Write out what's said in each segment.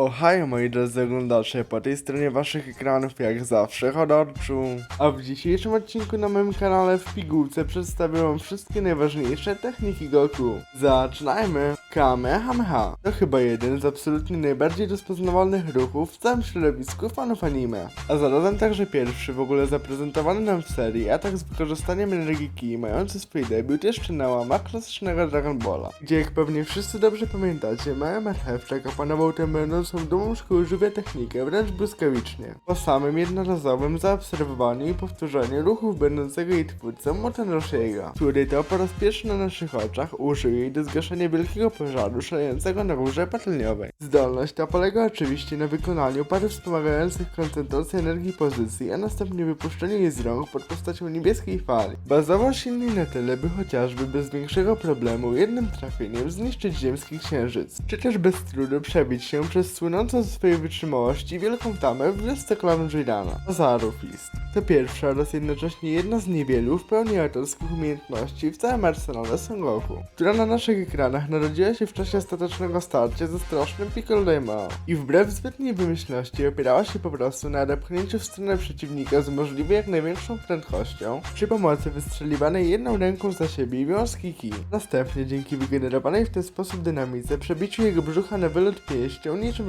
O hej moi drodzy oglądacze, po tej stronie waszych ekranów jak zawsze Hodorczu. A w dzisiejszym odcinku na moim kanale w pigułce przedstawię wam wszystkie najważniejsze techniki Goku. Zaczynajmy! Kamehameha to chyba jeden z absolutnie najbardziej rozpoznawalnych ruchów w całym środowisku fanów anime. A zarazem także pierwszy w ogóle zaprezentowany nam w serii atak z wykorzystaniem energii Ki mający swój debiut jeszcze na łamach klasycznego Dragon Balla. Gdzie jak pewnie wszyscy dobrze pamiętacie, mały marchewczak opanował tę będącą dumą szkoły żywia technikę wręcz błyskawicznie. Po samym jednorazowym zaobserwowaniu i powtórzeniu ruchów będącego jej twórcą Moten Roshiego, który to po raz pierwszy na naszych oczach użył jej do zgaszenia wielkiego pożaru szalejącego na górze patelniowej. Zdolność ta polega oczywiście na wykonaniu pary wspomagających koncentrację energii pozycji, a następnie wypuszczeniu jej z rąk pod postacią niebieskiej fali. Bazował silniej na tyle, by chociażby bez większego problemu jednym trafieniem zniszczyć ziemski księżyc, czy też bez trudu przebić się przez słynącą ze swojej wytrzymałości wielką tamę w wiosce klanu Jirana. Azaru Fist. To pierwsza oraz jednocześnie jedna z niewielu w pełni autorskich umiejętności w całym arsenale Son Goku, która na naszych ekranach narodziła się w czasie ostatecznego starcia ze strasznym Piccolo Daimao i wbrew zbytniej wymyślności opierała się po prostu na adepchnięciu w stronę przeciwnika z możliwie jak największą prędkością przy pomocy wystrzeliwanej jedną ręką za siebie wiązki ki. Następnie dzięki wygenerowanej w ten sposób dynamice przebiciu jego brzucha na wylot pięścią niczym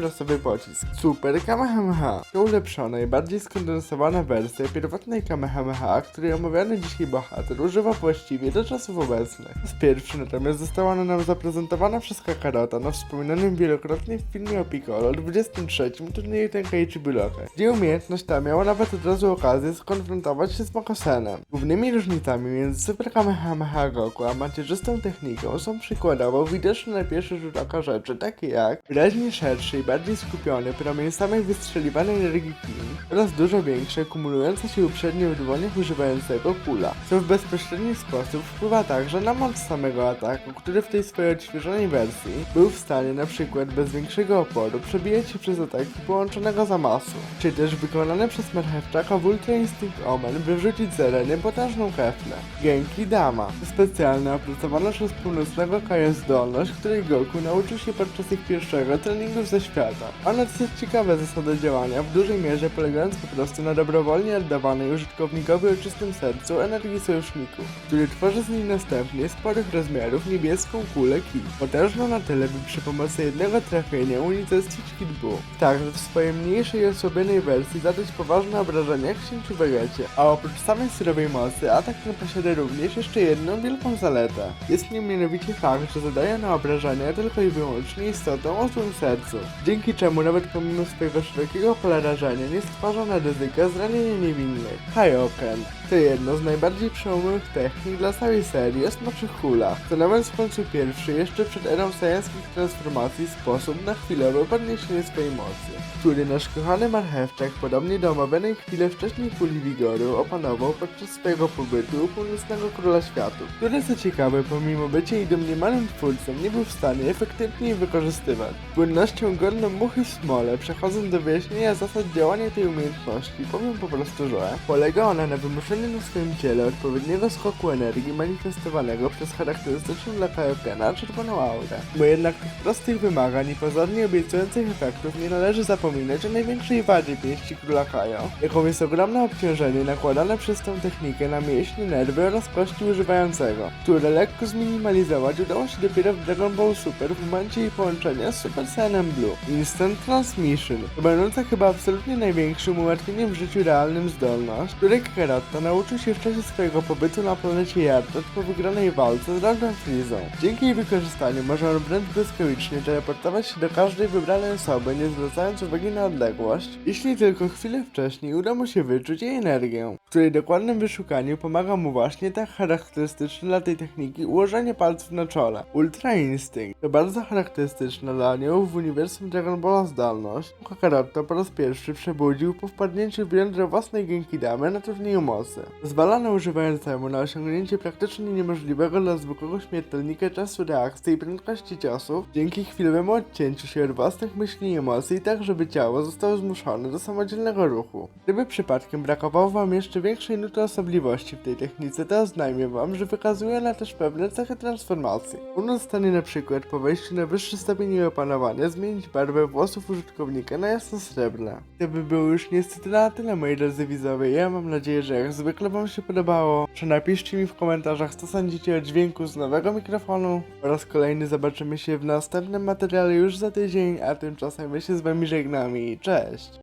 pocisk. Super Kamehameha to ulepszona i bardziej skondensowana wersja pierwotnej Kamehameha, której omawiany dzisiaj bohater używa właściwie do czasów obecnych. Raz pierwszy natomiast została ona nam zaprezentowana przez Kakarota na wspominanym wielokrotnie w filmie o Piccolo 23 turnieju Tenkaichi Budokai, gdzie umiejętność ta miała nawet od razu okazję skonfrontować się z Makosenem. Głównymi różnicami między Super Kamehameha Goku a macierzystą techniką są przykładowo widoczne na pierwszy rzut oka rzeczy, takie jak wyraźnie szerszy i bardziej skupiony promień samej wystrzeliwanej energii Ki oraz dużo większe, kumulujące się uprzednio w dłoniach używającego kula, co w bezpośredni sposób wpływa także na moc samego ataku, który w tej swojej odświeżonej wersji był w stanie przykład bez większego oporu przebijać się przez ataki połączonego zamasu, czy też wykonane przez marchewczaka w Ultra Instinct Omen wyrzucić z areny potężną keflę. Genki Dama specjalna opracowana przez północnego Kaja zdolność, której Goku nauczył się podczas ich pierwszego treningu ze świata. Ona to jest ciekawa zasada działania, w dużej mierze polegając po prostu na dobrowolnie oddawanej użytkownikowi o czystym sercu energii sojuszników, który tworzy z niej następnie sporych rozmiarów niebieską kulę ki. Potężną na tyle, by przy pomocy jednego trafienia unicestwić Kid Buu. Także w swojej mniejszej i osłabionej wersji zadać poważne obrażenia księciu Vegecie. A oprócz samej surowej mocy, atak ten posiada również jeszcze jedną wielką zaletę. Jest nim mianowicie fakt, że zadaje na obrażenia tylko i wyłącznie istotom o złym sercu, dzięki czemu nawet pomimo swojego szerokiego pola rażenia nie stwarza ryzyka zranienia niewinnych. Kaioken to jedno z najbardziej przełomowych technik dla całej serii o smoczych kulach, stanowiąc w końcu pierwszy jeszcze przed erą sajanskich transformacji sposób na chwilowe podniesienie swojej mocy, który nasz kochany marchewczak, podobnie do omawianej chwilę wcześniej kuli wigoru, opanował podczas swojego pobytu u północnego króla światu, który co ciekawe, pomimo bycia jej domniemanym twórcą, nie był w stanie efektywnie wykorzystywać. Płynnością godną muchy w smole, przechodząc do wyjaśnienia zasad działania tej umiejętności, powiem po prostu, że polega ona na wymuszeniu na swoim ciele odpowiedniego skoku energii manifestowanego przez charakterystyczną dla Kaiokena czerwoną aurę. Bo jednak tych prostych wymagań i pozornie obiecujących efektów nie należy zapominać o największej wadzie pięści króla Kaio, jaką jest ogromne obciążenie nakładane przez tą technikę na mięśnie, nerwy oraz kości używającego, które lekko zminimalizować udało się dopiero w Dragon Ball Super w momencie jej połączenia z Super Saiyan Blue. Instant Transmission będąca chyba absolutnie największym ułatwieniem w życiu realnym zdolność, której Kakarotta nauczył się w czasie swojego pobytu na planecie Yardot po wygranej walce z Lordem Freezą. Dzięki jej wykorzystaniu może on wręcz błyskawicznie teleportować się do każdej wybranej osoby, nie zwracając uwagi na odległość, jeśli tylko chwilę wcześniej uda mu się wyczuć jej energię, w której dokładnym wyszukaniu pomaga mu właśnie tak charakterystyczne dla tej techniki ułożenie palców na czole. Ultra Instinct to bardzo charakterystyczna dla aniołów w uniwersum Dragon Balla zdolność. Kakaroto po raz pierwszy przebudził po wpadnięciu w jądro własnej Genkidamy na turnieju mocy. Zwalano używającemu na osiągnięcie praktycznie niemożliwego dla zwykłego śmiertelnika czasu reakcji i prędkości ciosów, dzięki chwilowemu odcięciu się od własnych myśli i emocji, tak żeby ciało zostało zmuszone do samodzielnego ruchu. Gdyby przypadkiem brakowało wam jeszcze większej nuty osobliwości w tej technice, to oznajmię wam, że wykazuje ona też pewne cechy transformacji. Uno stanie na przykład po wejściu na wyższy stopień jej opanowania zmienić barwę włosów użytkownika na jasno-srebrne. To by było już niestety na tyle moi drodzy widzowie, ja mam nadzieję, że jak zwykle wam się podobało, że napiszcie mi w komentarzach co sądzicie o dźwięku z nowego mikrofonu oraz kolejny zobaczymy się w następnym materiale już za tydzień, a tymczasem my się z wami żegnamy cześć!